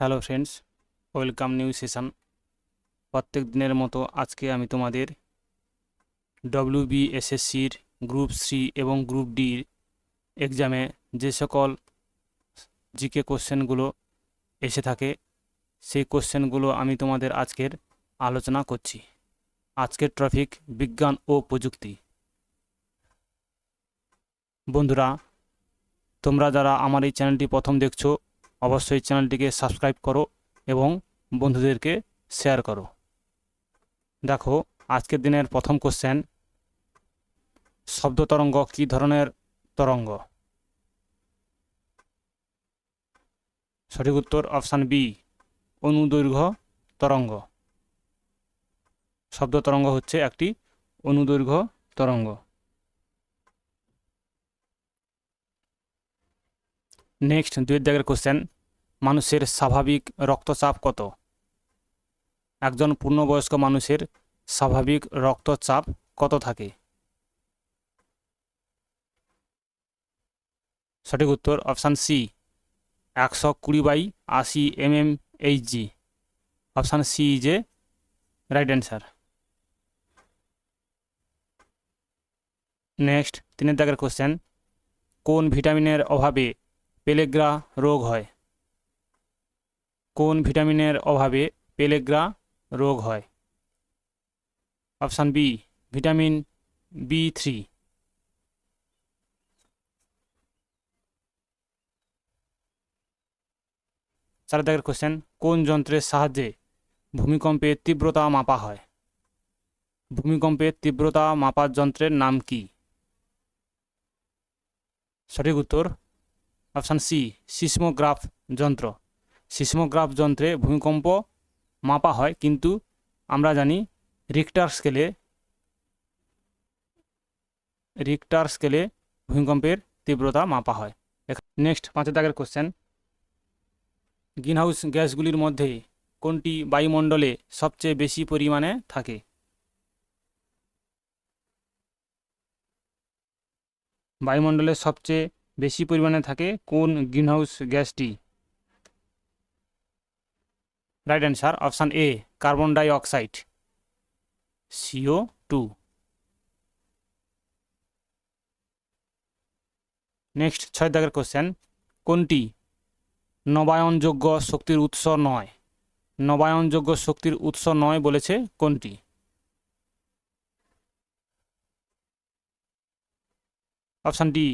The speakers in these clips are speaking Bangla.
Hello friends welcome new session প্রত্যেক দিনের মতো আজকে আমি তোমাদের ডব্লিউ বিএসএসসির গ্রুপ সি এবং গ্রুপ ডির এক্সামে যে সকল জিকে কোশ্চেনগুলো এসে থাকে, সেই কোশ্চেনগুলো আমি তোমাদের আজকের আলোচনা করছি। আজকের ট্রফিক বিজ্ঞান ও প্রযুক্তি। বন্ধুরা, তোমরা যারা আমার এই চ্যানেলটি প্রথম দেখছ অবশ্যই চ্যানেলটিকে সাবস্ক্রাইব করো এবং বন্ধুদেরকে শেয়ার করো। দেখো, আজকের দিনের প্রথম কোশ্চেন শব্দ তরঙ্গ কী ধরনের তরঙ্গ? সঠিক উত্তর অপশান বি অনুদৈর্ঘ্য তরঙ্গ। শব্দ তরঙ্গ হচ্ছে একটি অনুদৈর্ঘ্য তরঙ্গ। নেক্সট দুই দাগের কোশ্চেন মানুষের স্বাভাবিক রক্তচাপ কত? একজন পূর্ণবয়স্ক মানুষের স্বাভাবিক রক্তচাপ কত থাকে? সঠিক উত্তর অপশান সি, একশো কুড়ি বাই আশি M M H G. Option C is a right answer. Next, তিনের দাগের কোশ্চেন, কোন ভিটামিনের অভাবে পেলেগ্রা রোগ হয়? কোন ভিটামিনের অভাবে পেলেগ্রা রোগ হয়? Option B, vitamin B three. চার দাগের কোশ্চেন কোন যন্ত্রের সাহায্যে ভূমিকম্পের তীব্রতা মাপা হয়? ভূমিকম্পের তীব্রতা মাপার যন্ত্রের নাম কি? সঠিক উত্তর, অপশান সি, সিসমোগ্রাফ যন্ত্র। সিসমোগ্রাফ যন্ত্রে ভূমিকম্প মাপা হয়, কিন্তু আমরা জানি রিক্টার স্কেলে রিক্টার স্কেলে ভূমিকম্পের তীব্রতা মাপা হয়। নেক্সট পাঁচের দাগের কোশ্চেন গ্রিনহাউস গ্যাসগুলির মধ্যে কোনটি বায়ুমণ্ডলে সবচেয়ে বেশি পরিমাণে থাকে? বায়ুমণ্ডলে সবচেয়ে বেশি পরিমাণে থাকে কোন greenhouse গ্যাসটি? Right answer option A carbon dioxide CO two next ছয় দাগের কোশ্চেন কোনটি নবায়নযোগ্য শক্তির উৎস নয়? নবায়নযোগ্য শক্তির উৎস নয় বলেছে কোনটি? অপশান ডি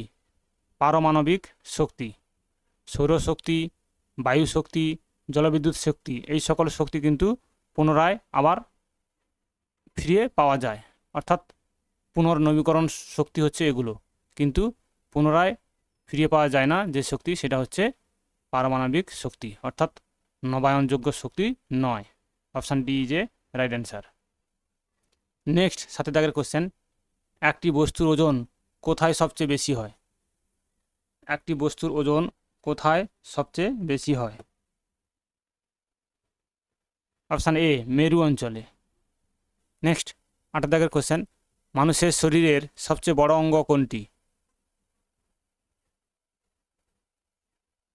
পারমাণবিক শক্তি, সৌরশক্তি বায়ু শক্তি জলবিদ্যুৎ শক্তি, এই সকল শক্তি কিন্তু পুনরায় আবার ফিরিয়ে পাওয়া যায়। অর্থাৎ পুনর্নবীকরণ শক্তি হচ্ছে এগুলো। কিন্তু পুনরায় ফিরিয়ে পাওয়া যায় না যে শক্তি, সেটা হচ্ছে পারমাণবিক শক্তি, অর্থাৎ নবায়নযোগ্য শক্তি নয়। Option D is a right answer. Next, সাথে দাগের কোশ্চেন, একটি বস্তুর ওজন কোথায় সবচেয়ে বেশি হয়? একটি বস্তুর ওজন কোথায় সবচেয়ে বেশি হয়? অপশান এ, মেরু অঞ্চলে। নেক্সট আট দাগের কোশ্চেন মানুষের শরীরের সবচেয়ে বড় অঙ্গ কোনটি?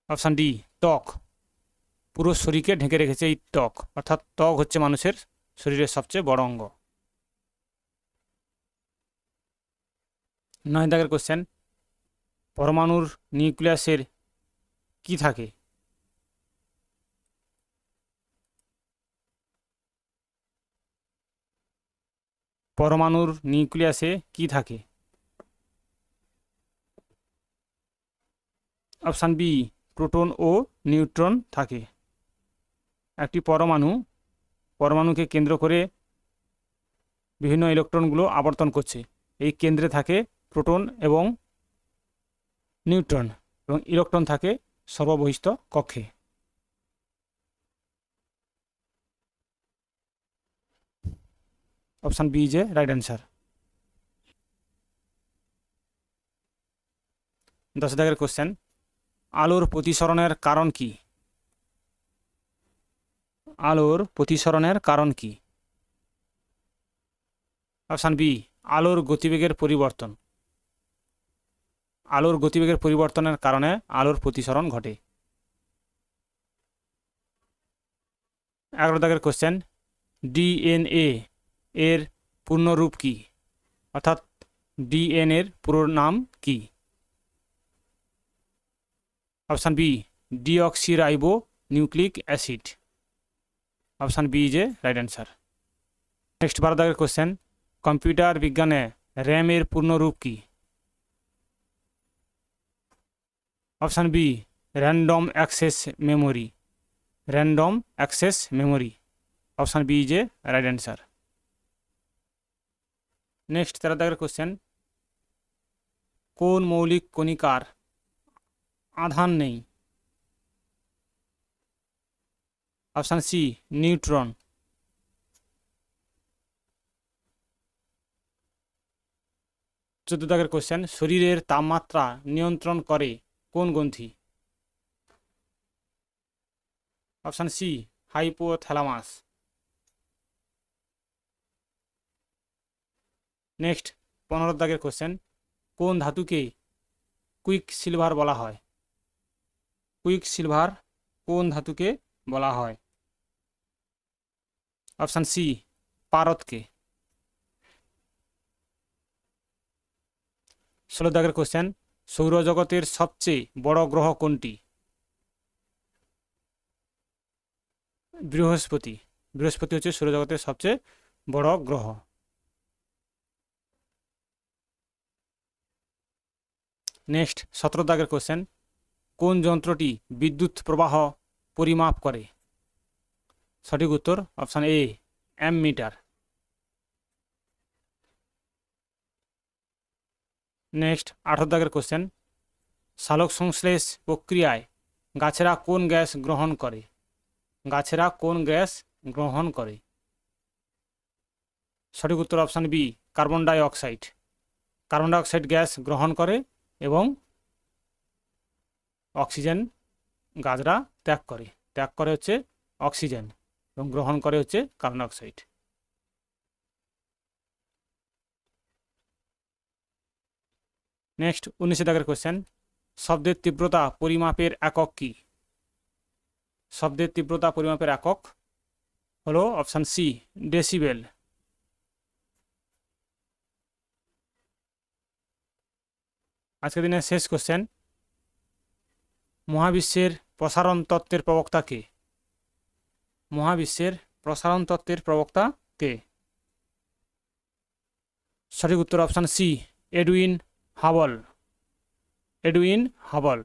অপশান ডি, ত্বক। পুরো শরীরকে ঢেকে রেখেছে এই ত্বক, অর্থাৎ ত্বক হচ্ছে মানুষের শরীরের সবচেয়ে বড় অঙ্গ। নয় দাগের কোশ্চেন পরমাণুর নিউক্লিয়াসের কি থাকে? পরমাণুর নিউক্লিয়াসে কি থাকে? অপশান বি, প্রোটন ও নিউট্রন থাকে। একটি পরমাণু, পরমাণুকে কেন্দ্র করে বিভিন্ন ইলেকট্রনগুলো আবর্তন করছে। এই কেন্দ্রে থাকে প্রোটন এবং নিউট্রন এবং ইলেকট্রন থাকে সর্ববহিষ্ঠ কক্ষে। Option B is a right answer. দশ দাগের কোশ্চেন আলোর প্রতিসরণের কারণ কি? আলোর প্রতিসরণের কারণ কি? অপশান বি, আলোর গতিবেগের পরিবর্তন। আলোর গতিবেগের পরিবর্তনের কারণে আলোর প্রতিসরণ ঘটে। এগারো দাগের কোশ্চেন ডিএনএ এর পূর্ণরূপ কি? অর্থাৎ ডিএনএর পুরো নাম কি? Option B deoxyribo nucleic acid option B is a right answer next বারো দাগের কোশ্চেন কম্পিউটার বিজ্ঞানে র্যামের পূর্ণরূপ কি? Option B random access memory random access memory option B is a right answer next তেরো দাগের কোশ্চেন কোন মৌলিক কণিকার আধান নেই? অপশান সি নিউট্রন চোদ্দ দাগের কোশ্চেন শরীরের তাপমাত্রা নিয়ন্ত্রণ করে কোন গ্রন্থি? অপশান সি হাইপোথ্যালামাস নেক্সট পনেরো দাগের কোশ্চেন কোন ধাতুকে কুইক সিলভার বলা হয়? কুইক সিলভার কোন ধাতুকে বলা হয়? অপশান সি পারদকে ষোলো দাগের কোশ্চেন সৌরজগতের সবচেয়ে বড় গ্রহ কোনটি? বৃহস্পতি। বৃহস্পতি হচ্ছে সৌরজগতের সবচেয়ে বড় গ্রহ। নেক্সট সতেরো দাগের কোশ্চেন কোন যন্ত্রটি বিদ্যুৎ প্রবাহ পরিমাপ করে? সঠিক উত্তর option A M metre next আঠারো দাগের কোশ্চেন সালোক সংশ্লেষ প্রক্রিয়ায় গাছেরা কোন গ্যাস গ্রহণ করে? গাছেরা কোন গ্যাস গ্রহণ করে? সঠিক উত্তর option B carbon dioxide carbon dioxide gas গ্রহণ করে এবং অক্সিজেন গাছরা ত্যাগ করে। ত্যাগ করে হচ্ছে অক্সিজেন এবং গ্রহণ করে হচ্ছে কার্বন অক্সাইড। নেক্সট উনিশে দাগের কোয়েশ্চেন শব্দের তীব্রতা পরিমাপের একক কি? শব্দের তীব্রতা পরিমাপের একক হলো অপশান সি ডেসিবেল আজকের দিনের শেষ কোশ্চেন মহাবিশ্বের প্রসারণ তত্ত্বের প্রবক্তা কে? মহাবিশ্বের প্রসারণ তত্ত্বের প্রবক্তা কে? সঠিক উত্তর option C Edwin Hubble. Edwin Hubble,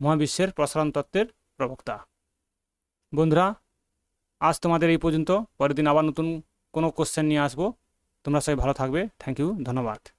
মহাবিশ্বের প্রসারণ তত্ত্বের প্রবক্তা। বন্ধুরা, আজ তোমাদের এই পর্যন্ত। পরের দিন আবার নতুন কোনো কোশ্চেন নিয়ে আসব। তোমরা সবাই ভালো থাকবে। থ্যাংক ইউ ধন্যবাদ।